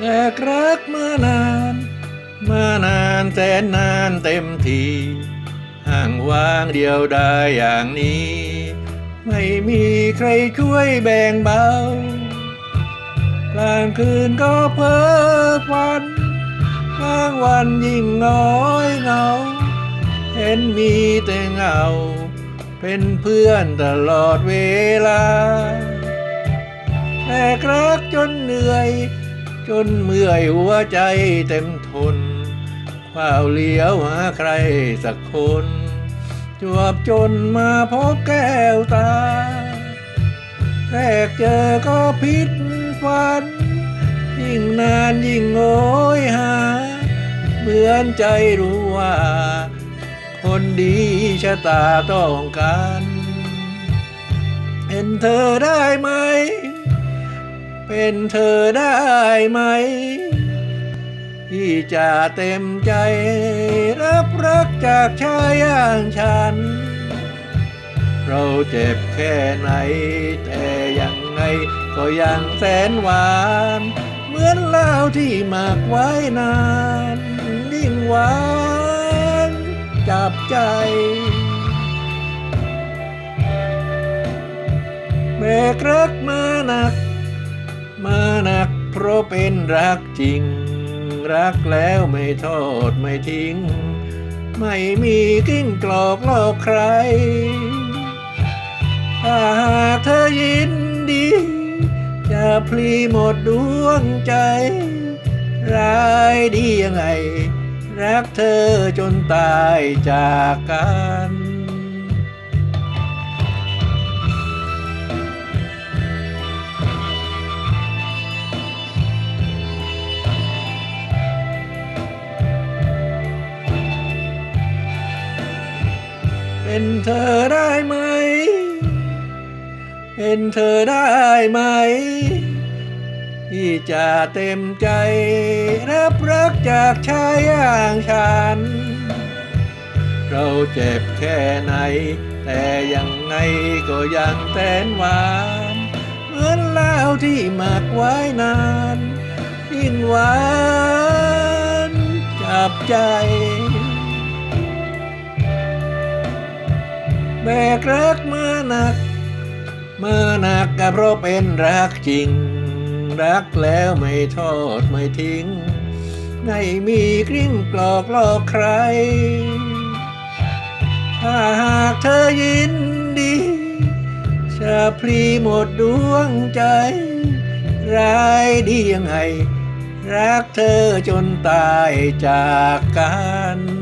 แลกรักมานาน มานานแสนนานเต็มทีห่างว่างเดียวได้อย่างนี้ ไม่มีใครช่วยแบ่งเบากลางคืนก็เพ้อฝันกลางวันยิ่งน้อยเหงา เห็นมีแต่เงา เป็นเพื่อนตลอดเวลาแลกรักจนเหนื่อย จนเมื่อยหัวใจเต็มทนเฝ้าเลี้ยวหาใครสักคน จวบจนมาพบแก้วตา แรกเจอก็ผิดฝัน ยิ่งนานยิ่งโอยหา เหมือนใจรู้ว่า คนดีชะตาต้องการ เห็นเธอได้ไหม เป็นเธอได้ไหม ที่จะเต็มใจรับรักจากชายอย่างฉัน เราเจ็บแค่ไหน แต่ยังไงก็ยังแสนหวาน เหมือนเหล้าที่หมักไว้นาน ยิ่งหวาน จับใจแบกรักมาหนัก มาหนักเพราะเป็นรักจริง รักแล้วไม่ทอดไม่ทิ้ง ไม่มีกิ้งกลอกลอกใครถ้าหากเธอยินดี จะพลีหมดดวงใจร้ายดียังไง รักเธอจนตายจากกัน เป็นเธอได้ไหม เป็นเธอได้ไหม ที่จะเต็มใจ รับรักจากชายอย่างฉัน เราเจ็บแค่ไหน แต่ยังไงก็ยังแสนหวานเหมือนเหล้าที่หมักไว้นานยิ่งหวานจับใจ แบกรักมาหนัก มาหนักก็เพราะเป็นรักจริง รักแล้วไม่ทอดไม่ทิ้ง ไม่มีกลิ้งปลอกลอกใคร ถ้าหากเธอยินดีจะพลีหมดดวงใจร้ายดียังไง รักเธอจนตายจากกัน